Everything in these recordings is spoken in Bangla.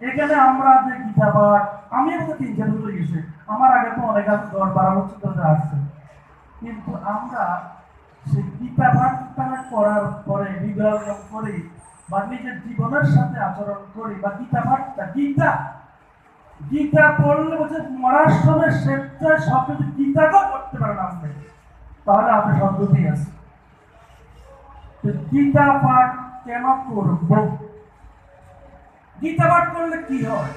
এখানে আমরা যে গীতা পাঠ, আমি আমার আগে তো অনেক আছে, দশ বারো বছর ধরে আসছে কিন্তু আমরা সেই গীতা করার পরে করি, বা নিজের জীবনের সাথে আচরণ করি, বা গীতা পাঠটা, গীতা। গীতা পড়লে বলছে, মরার সময় স্বেচ্ছায় সব কিছু গীতাকেও করতে পারেন আপনি, তাহলে আপনি সদ্যতি আছে। গীতা পাঠ কেন করব? গীতা পাঠ করলে কি হয়?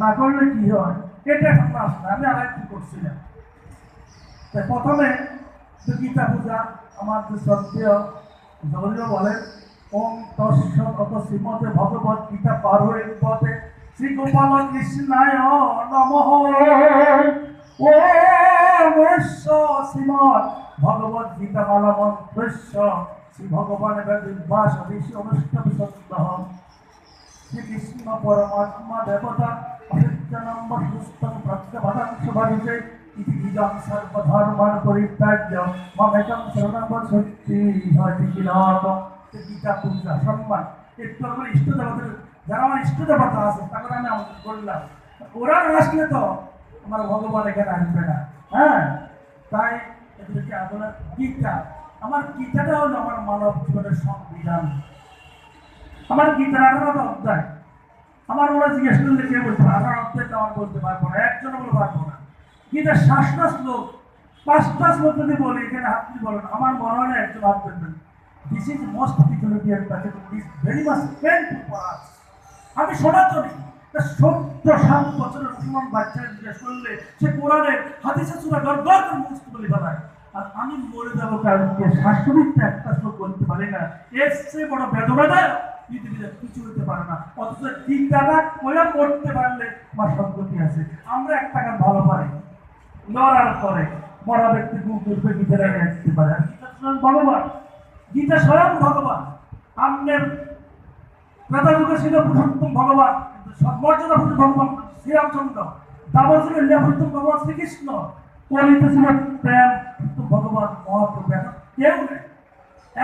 না করলে কি হয়? এটা এখন আসলে আমি আর একটু করছিলাম তো প্রথমে গীতা পূজা, আমার যে জগদীয় বলেন, ওম শ্রীমতে ভগবত গীতা পারো এই পথে শ্রী গোপাল কৃষ্ণায় নমঃ। ও শ্রীমৎ ভগবত গীতা মালা মন্ত্রস্য শ্রী ভগবানের বিদ্বাস ঋষি অনুষ্ঠব সত্য শ্রীকৃষ্ণ পরমাত্মা দেবতা অসত্যানম্ব সুস্থং প্রত্যভাদাংশ ভাবিতে ইতি বীজং সর্বধর্মার পরিত্যাজ্য মমেকং শরণম সত্যি হয়তি কিলত গীতা পূজা সম্মান একটু আমার ইষ্ট দেবতার যারা আমার ইষ্ট দেবতা আছে তাদের আমি আমন্ত্রণ করলাম ওরা আসলে তো আমার ভগবান এখানে আসবে না। হ্যাঁ? তাই এদেরকে আপনার গীতা। আমার গীতাটা হলো আমার মানব জীবনের সংবিধান। আমার গীতার আঠারোটা অধ্যায়। আমার ওরা জিজ্ঞেস করলে, কে পারে আঠারো অধ্যায়টা আমার বলতে পারব না একজন বলে পারব না। গীতার শ্বাসটা শ্লোক, পাঁচটা শ্লোক যদি বলি, এখানে হাত দিয়ে বলেন, আমার মনে হয় না একজন হাত দেবেন this is most peculiar packet is very much painful for us আমি সনাতনী তা সত্য সাত বছরের মুসলমান বাচ্চা জিজ্ঞেস করলে, সে কোরআনের হাদিসে সুরা করে মুখস্থ বলে। ফেলায় আর আমি মরে যাব শাশুড়িতে একটা পারি না। বড় পৃথিবীতে কিছু হতে পারে না। অথচ করতে পারলে আমার সদ্গতি আছে। আমরা একটা ভালো পারি লড়ার পরে মরা ব্যক্তি মুখ দুর্বে গীতা রেখে আসতে পারে। ভগবান। গীতা স্বয়ং ভগবান। আমনের ক্রেতা যুগে ছিল পুরুষোত্তম ভগবান। মর্যাদা ভগবান শ্রীরামচন্দ্র। দাবর ছিল ভগবান শ্রীকৃষ্ণ। কলিতে প্রেম ভগবান মহাপ্রভু কেউ নেই।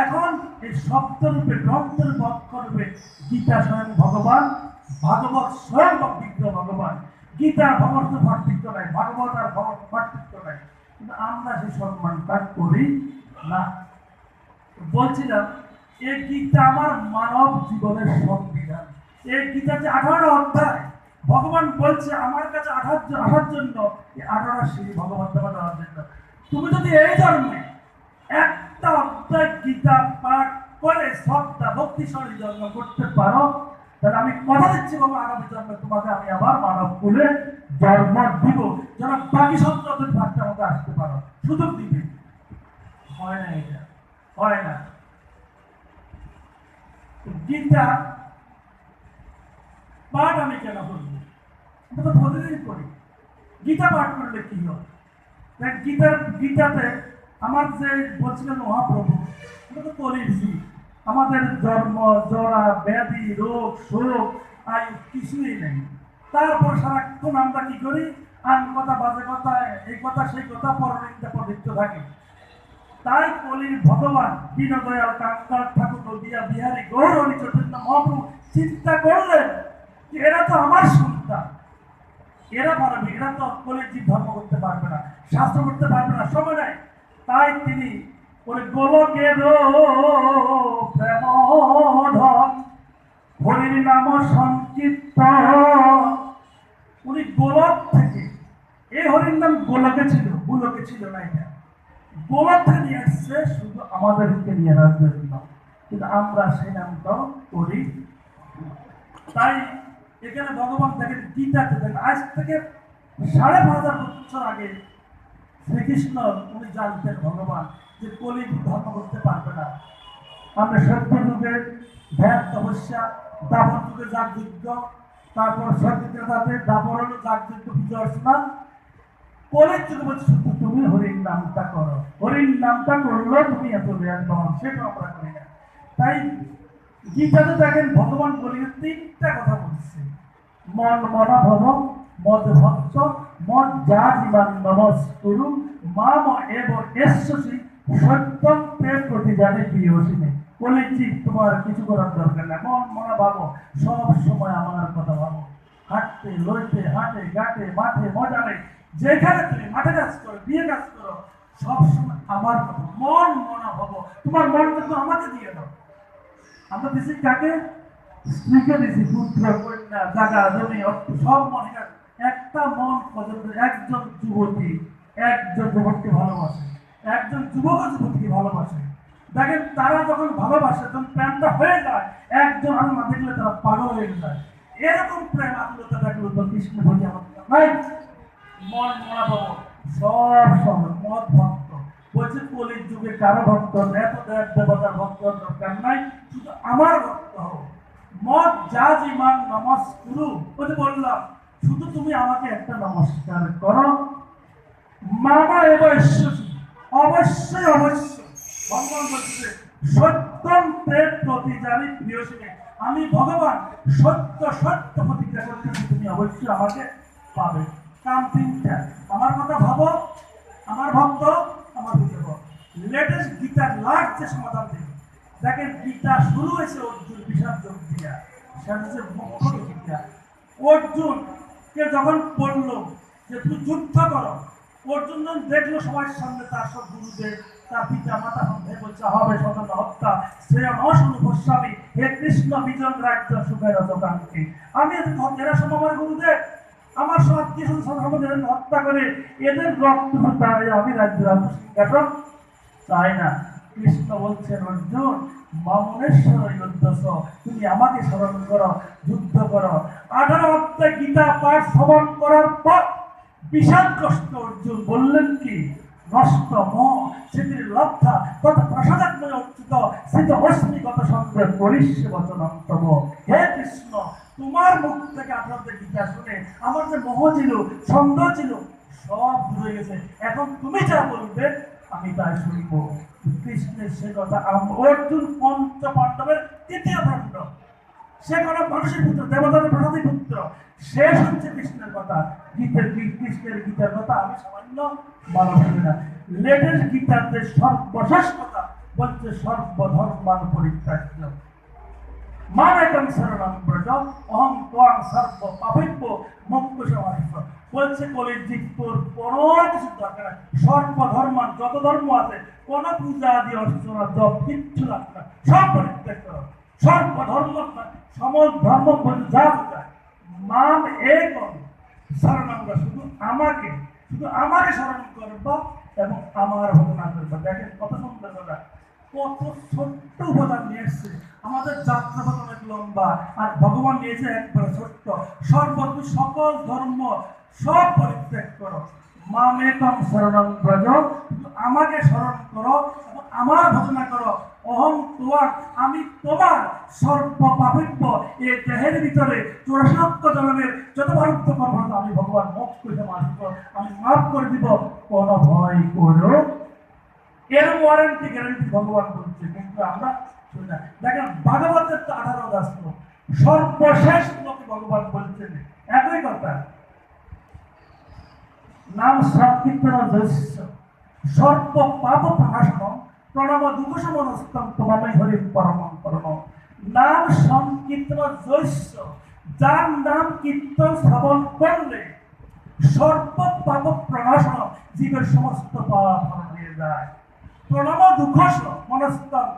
এখন এই শব্দরূপে গ্রন্থের বক্ষ রূপে গীতা স্বয়ং ভগবান, ভাগবত স্বয়ং বিগ্রহ ভগবান। গীতা ভগবত ভাতৃত্ব নাই, ভাগবত আর ভগবত ভাতৃত্ব নাই। কিন্তু আমরা সেই সম্মানটা করি, না। বলছিলাম, এই গীতা আমার মানব জীবনের সংবিধান। এই গীতা যে আঠারো অধ্যায় ভগবান বলছে, আমার কাছে আঠার আঠার জন্য আঠারো সিঁড়ি ভগবান দেওয়া দেওয়ার জন্য তুমি যদি এই জন্মে একটা অধ্যায় গীতা পাঠ করে শ্রদ্ধা ভক্তি সঙ্গে জন্ম করতে পারো, তাহলে আমি কথা দিচ্ছি বাবা, আগামী জন্মে তোমাকে আমি আবার মানব কুলে জন্ম দিব। যেন বাকি সব যত ভাগটা আমাকে আসতে পারো। সুযোগ দিবে। হয় না এটা? হয় না। গীতা পাঠ আমি কেন করব? তো প্রতিদিন করি। গীতা পাঠ করলে কি হয়? গীতার গীতাতে আমার যে বলছিলেন মহাপ্রভু, এটা তো কলির আমাদের জন্ম, জরা, ব্যাধি, রোগ, শোক আয়ু কিছুই নেই। তারপর সারাক্ষণ আমরা কি করি? আন কথা বাজে কথা, এই কথা, সেই কথা, পরনিন্দা পবিত্র থাকি। তাই কলির ভগবান দীনদয়াল কাঙ্কাল ঠাকুর নদিয়া বিহারী গৌরী চৈতন্য মহাপ্রভু চিন্তা করলেন এরা তো আমার সন্তান। এরা পারবে এরা তো কলির ধর্ম করতে পারবে না, শাস্ত্র করতে পারবে না, সময় নাই। তাই তিনি ওই গোলকের প্রেম হরির নাম সংকীর্ত। উনি গোলক থেকে, এই হরির নাম গোলকে ছিল গোলকে ছিল না এটা। গোলক থেকে নিয়ে আসছে শুধু আমাদেরকে নিয়ে রাখবে জন্য কিন্তু আমরা সেই নামটা করি। তাই এখানে ভগবান দেখেন গীতাতে দেখেন আজ থেকে সাড়ে পাঁচ হাজার বছর আগে শ্রীকৃষ্ণ উনি জানতেন ভগবান যে কলি ধর্ম করতে পারবে না। আমরা সত্য যুগে ধ্যান তপস্যা, দাপর যুগে যাগযজ্ঞ তারপর সত্যতাতে দাপর হলো বিজয় স্নান কলের যুগে বলছে শুধু তুমি হরির নামটা করো। হরির নামটা করল তুমি এত জ্ঞান পাও সেটা আমরা করি না। তাই গীতাতে দেখেন ভগবান বলি তিনটা কথা বলছে। মন মনা ভব মদ ভক্ত মদ যা জীবান নমস্কুরু মাম এব এসি সত্যম প্রেম করতে জানে প্রিয়সিনী বলেছি তোমার কিছু করার দরকার নেই। মন মনে ভাবো সব সময় আমার কথা ভাবো। হাঁটতে, লইতে, হাঁটে, ঘাটে, মাঠে মজারে যেখানে তুমি মাঠে কাজ করো বিয়ে কাজ করো সব সময় আমার কথা মন মনে ভাবো তোমার মনটা তো আমাকে দিয়ে দাও আমরা দিছি কাকে স্ত্রীকে দিছি পুত্র কন্যা জায়গা, জমি সব মনে। একটা মন পর্যন্ত একজন যুবতী, একজন যুবককে ভালোবাসে, একজন যুবক যুবতীকে ভালোবাসে দেখেন, তারা যখন ভালোবাসে, যখন প্রেমটা হয়ে যায়, একজন আর না দেখলে তারা পাগল হয়ে যায় এরকম প্রেম আকুলতা দেখল তো কৃষ্ণ ভোজি আমার মন মনা পাবো সব সময় মত ভক্ত বলছে, কলির যুগে কারও ভক্ত এত দেব, দেবতার ভক্ত দরকার নাই, শুধু আমার ভক্ত হও। মত যা ইমান নমস গুরু বলে বললাম, শুধু তুমি আমাকে একটা নমস্কার করো। মামা এবার অবশ্যই অবশ্যই। ভগবান বলছে, সত্যম প্রেম প্রতি জানি প্রিয় আমি ভগবান, সত্য সত্য প্রতিজ্ঞা করতেছি তুমি অবশ্যই আমাকে পাবে। কাম তিনটা। আমার কথা ভাবো, আমার ভক্ত আমার বুঝে লেটেস্ট গীতার লাস্ট সমাধান দিল দেখেন গীতা শুরু হয়েছে অর্জুন বিষাদ যোগ সেটা হচ্ছে মুখ্য গীতা। অর্জুন, কে যখন বলল যে তুমি যুদ্ধ করো অর্জুন যখন দেখল সবার সামনে তার সব গুরুদেব, তার পিতা মাতা সন্দেহ বলছে, হবে স্বতন্ত্র হত্যা। শ্রেয় নশন গোস্বামী, হে কৃষ্ণ বিজন রাজ্য সুখের অতকাঙ্ক্ষী। আমি এরা সব গুরুদেব। আমার সব কিছু সর্বদের হত্যা করে এদের রক্ত তাই আমি রাজ্য সিংহাসন তাই না? কৃষ্ণ বলছেন, অর্জুন, মামনেশ্বর যুদ্ধস তুমি আমাকে স্মরণ করো, যুদ্ধ করো। আঠারো অধ্যায় গীতা পাঠ শ্রবণ করার পর বিষাদ কষ্ট অর্জুন বললেন কি? নষ্ট মোহ, স্মৃতির লব্ধা তথা প্রসাদাত্ময় অর্চিত স্থিত অস্মিগত সংগ্রহ করিষ্য বচনন্তম হে কৃষ্ণ তোমার মুখ থেকে আপনাদের গীতা শুনে আমার যে মোহ ছিল সন্দেহ ছিল, সব ঘুরে গেছে। এখন তুমি যা বলবে, আমি তাই শুনব। কৃষ্ণের সে কথা অর্জুন পঞ্চ পাণ্ডবের তৃতীয় পাণ্ডব সে কোনো মানুষের পুত্র দেবতাদের প্রসাদী পুত্র। সে শুনছে কৃষ্ণের কথা। গীতের কৃষ্ণের গীতার কথা আমি সামান্য মানব করি না। লেটেস্ট গীতার যে সর্বশেষ কথা বলছে সর্বধর্মান পরিত্যাজ্য মানেকম শরণম ব্রজ অহং ত্বং সর্ব পাপিব্য মুক্ত সমাহিত বলছে কলির তোর কোনো কিছু দরকার নাই। সর্বধর্মান যত ধর্ম আছে, কোন পূজা আদি, অর্চনা, জপ, কিচ্ছু লাগবে না। সব পরিত্যাগ করো। সর্বধর্ম সম ধর্ম বলে যা বোঝায় মান এক শরণাঙ্গ শুধু আমাকে শুধু আমাকে স্মরণ করব এবং আমার ভগবান করব দেখেন, কত সুন্দর কথা। কত ছোট্ট উপাদান নিয়ে এসছে। আমাদের যাত্রাপথ অনেক লম্বা, আর ভগবান নিয়েছে একবার ছোট্ট। সর্বত্র সকল ধর্ম সব পরিত্যাগ করো। মামেকম শরণং ব্রজ আমাকে স্মরণ করো, এবং আমার ভজনা করো, অহং তোমার, আমি তোমার সর্ব পাপিত্ব এই দেহের ভিতরে চোরাশক্ত জনমের যত ভারত কর্ম আমি ভগবান মুখ করে মাসিব আমি মাফ করে দিব, কোন ভয় করো। এর ওয়ারেন্টি গ্যারান্টি ভগবান বলছে, কিন্তু আমরা দেখেন, ভাগবতের তো আঠারো দাস সর্বশেষ লোকে ভগবান বলছেন, একই কথা। নাম সংকীর্তন সর্ব পাপ প্রকাশন প্রণব দুঃখ সমস্তম তোমাময় হরি পরম পরম নাম সংকীর্তন দস্য যার নাম কীর্তন শ্রবণ করলে সর্ব পাপ প্রণাশন জীবের সমস্ত পাপ হয়ে যায়। প্রণব দুঃখ মনস্তম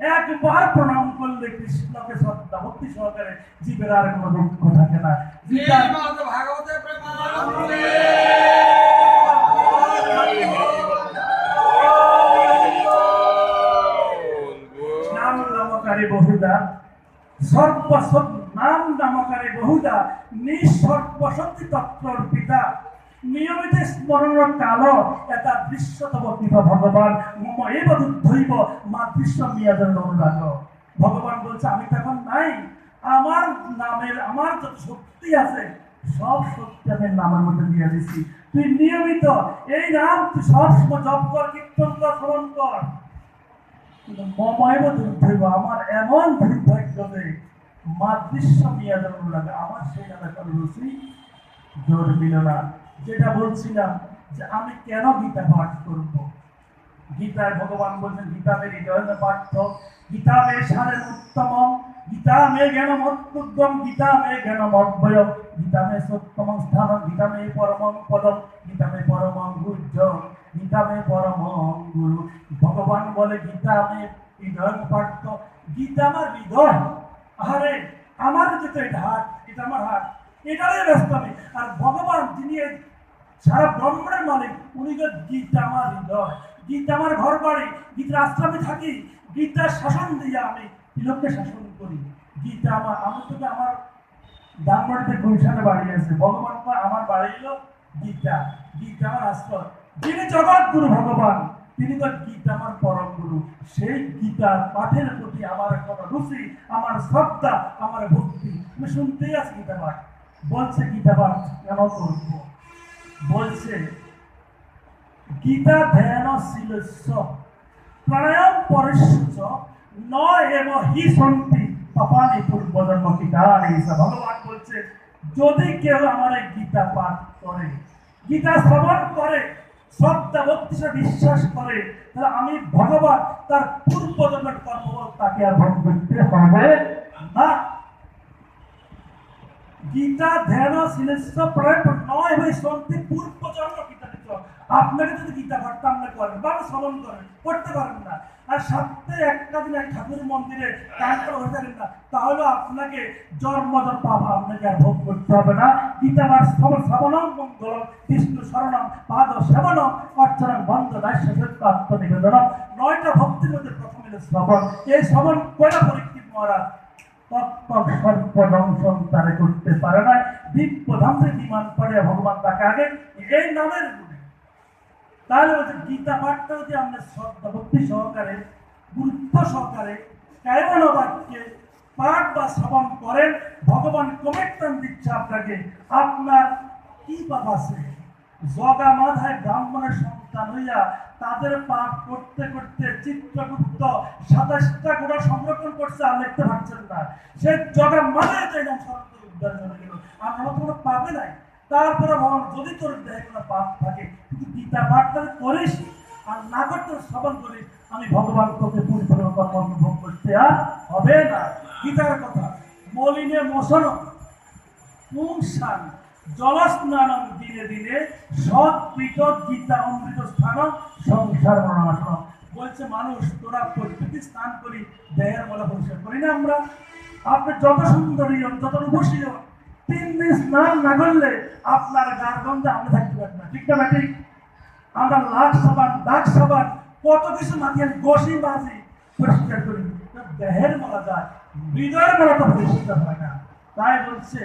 একবার প্রণাম করলে কৃষ্ণকে শ্রদ্ধা ভক্তি সহকারে জীবের আর কোনো দুঃখ থাকে না। নাম নামকারী বহুদা সর্বসৎ নাম নামকারী বহুদা নিঃসর্বশক্তি তত্ত্বর পিতা। নিয়মিত স্মরণ কাল এটা দৃশ্যতম ভগবান। মম এব দুর্ধৈব মা দৃশ্য মিয়াদের অনুরাগ ভগবান বলছে, আমি তো এখন নাই। আমার নামের, আমার যত শক্তি আছে, সব শক্তি আমি নামের মধ্যে দিয়ে দিচ্ছি তুই নিয়মিত এই নাম তুই সব সময় জপ কর, কীর্তন কর স্মরণ কর। মময়ব দুর্ধৈব আমার এমন দুর্ভাগ্য যে মা দৃশ্য মিয়া যেমন আমার সেই কোনো রুচি জোর মিল না। যেটা বলছিলাম যে আমি কেন গীতা পাঠ করব? গীতায় ভগবান বলছেন, গীতা মে হৃদয় পাঠ্য গীতা মে সারের উত্তম, গীতা মে জ্ঞান মত্যুদ্যম গীতা মে জ্ঞান গীতা মে সত্যম স্থান গীতা মে পরমং পদম, গীতা মে পরমং গুজ্জ গীতা মে পরমং গুরু। ভগবান বলে, গীতা মে হৃদয় পাঠ্য গীতা আমার হৃদয়। আরে আমার যেটা এটা হাট এটা আমার হাত, এটারই ব্যস্ত আমি। আর ভগবান যিনি সারা ব্রহ্মাণ্ডের মালিক, উনি যে গীতা আমার হৃদয় গীতা আমার ঘর বাড়ি, গীতার আশ্রমে থাকি, গীতার শাসন দিয়ে আমি তিলককে শাসন করি। গীতা আমার আমি তোকে আমার ডানবাড়িতে গুলশানে বাড়ি আছে। ভগবান আমার বাড়ি হলো গীতা। গীতা আমার আশ্রয়। যিনি জগৎ গুরু ভগবান, তিনি তো গীতা আমার পরম গুরু। সেই গীতার পাঠের প্রতি আমার কোনো রুচি, আমার শ্রদ্ধা, আমার ভক্তি। আমি শুনতেই আছি গীতা পাঠ। বলছে গীতা পাঠ কেন করব? বলছে গীতা ধ্যান প্রাণায়াম পাপানি পূর্বজন্ম ভগবান বলছে, যদি কেউ আমার গীতা পাঠ করে, গীতা শ্রবণ করে, শ্রদ্ধা বিশ্বাস করে, তাহলে আমি ভগবান, তার পূর্বজন্মের কর্ম তাকে আর ভোগ করতে হবে না। গীতা ধ্যান শিলেশ্ব প্রয়োগ নয় হয়ে পূর্ব জন্ম গীতা আপনাকে যদি গীতা পাঠতাম না করেন বা শ্রবণ করেন, করতে পারেন না। আর সপ্তাহে একটা দিন এক ঠাকুর মন্দিরে হয়ে না, তাহলে আপনাকে জন্মজন পাবা আপনাকে আর ভোগ করতে হবে না। গীতা পাঠ শ্রবণ, শ্রবণম মঙ্গল বিষ্ণু শরণম, পাদ সেবনম, অর্চনম বন্ধ, দাস্য সত্য আত্মনিবেদনম নয়টা ভক্তির মধ্যে প্রথম শ্রবণ। এই শ্রবণ কয়টা পরীক্ষিত মহারাজ? তারে করতে পারে না দিব্য ধামে বিমান পড়ে ভগবান তাকে আগে এই নামের তাহলে বলছে, গীতা পাঠটা যদি আমরা শ্রদ্ধা, ভক্তি সহকারে, গুরুত্ব সহকারে কেমন বাক্যে পাঠ বা শ্রবণ করেন, ভগবান কমিটমেন্ট দিচ্ছে আপনাকে, আপনার কি পাপ আছে? জগা মাথায় ব্রাহ্মণের সন্তান হইয়া তাদের পাপ করতে করতে চিত্রগুপ্ত সাতাশটা গোড়া সংরক্ষণ করছে আর লিখতে পারছেন না। সে জগা মাথায় চাই না উদ্ধার চলে গেল। আমরা তো কোনো পাপে নাই। তারপরে ভগবান যদি তোর দেহে কোনো পাপ থাকে গীতা পাঠ তাহলে করিস? আর না করতে শ্রবণ করিস, আমি ভগবান তোকে পরিপূর্ণ কর্ম অনুভব করতে আর হবে না। গীতার কথা, মলিনে মোশন পুংসান জলস্নানম দিনে দিনে সৎ পীঠ গীতা অমৃত স্থান সংসার মরণাসন বলছে, মানুষ, তোরা প্রত্যেকে স্নান করি, দেহের মনে পরিষ্কার করি না আমরা। আপনি যত সুন্দরী হন যত রূপসী হন তিন দিন স্নান না করলে আপনার গার গন্ধে আমরা থাকতে পারবেন না। ঠিক না ঠিক? আমরা লাখ সাবান, দাগ সাবান, কত কিছু মাখিয়ে গোসি মাঝি পরিষ্কার করি। দেহের মালা যায় হৃদয়ের মালা তো পরিষ্কার হয় না। তাই বলছে,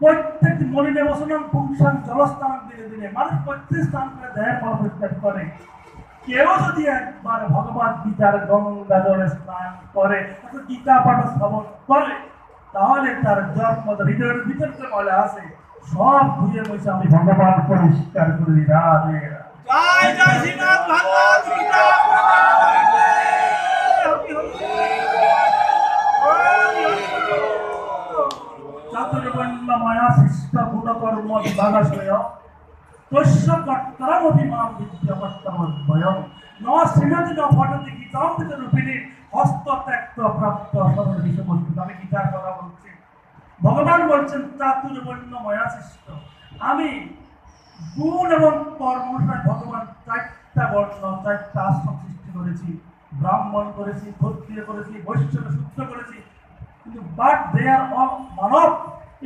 প্রত্যেক মলিনে বসনাম পুংসান জলস্থান দিনে দিনে মানুষ প্রত্যেক স্থান করে দেহের মালা পরিষ্কার করে। কেউ যদি একবার ভগবান গীতার গঙ্গা জলে স্নান করে গীতা পাঠ শ্রবণ করে তাহলে তার জন্ম হৃদয়ের ভিতর যে ময়লা আছে সব ধুয়ে মুছে আমি ভগবান পরিষ্কার করে দিই রাধে রাধে। জয় জয় শ্রীনাথ ভাগবত গীতা চাতুর্বর্ণময়া শিষ্ট গুণকর্ম বিভাগাশয়। তস্য কর্তারমভিমাম ন শ্রীনতি ন ফটতি রূপিণী আমি গীতার কথা বলছি। ভগবান বলছেন চাতুর্বর্ণময়া সৃষ্ট। আমি গুণ এবং কর্ম ভগবান চারটা বর্ণ চারটা আশ্রম সৃষ্টি করেছি। ব্রাহ্মণ করেছি, ক্ষত্রিয় করেছি বৈশ্য সূত্র করেছি। কিন্তু বাট দে আর অল মানব।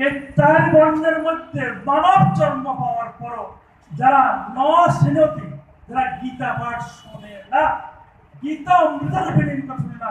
এই চার বর্ণের মধ্যে মানব জন্ম পাওয়ার পরও যারা ন শ্রেণি যারা গীতা পাঠ শোনে না, গীতা অমৃত রূপে শুনে না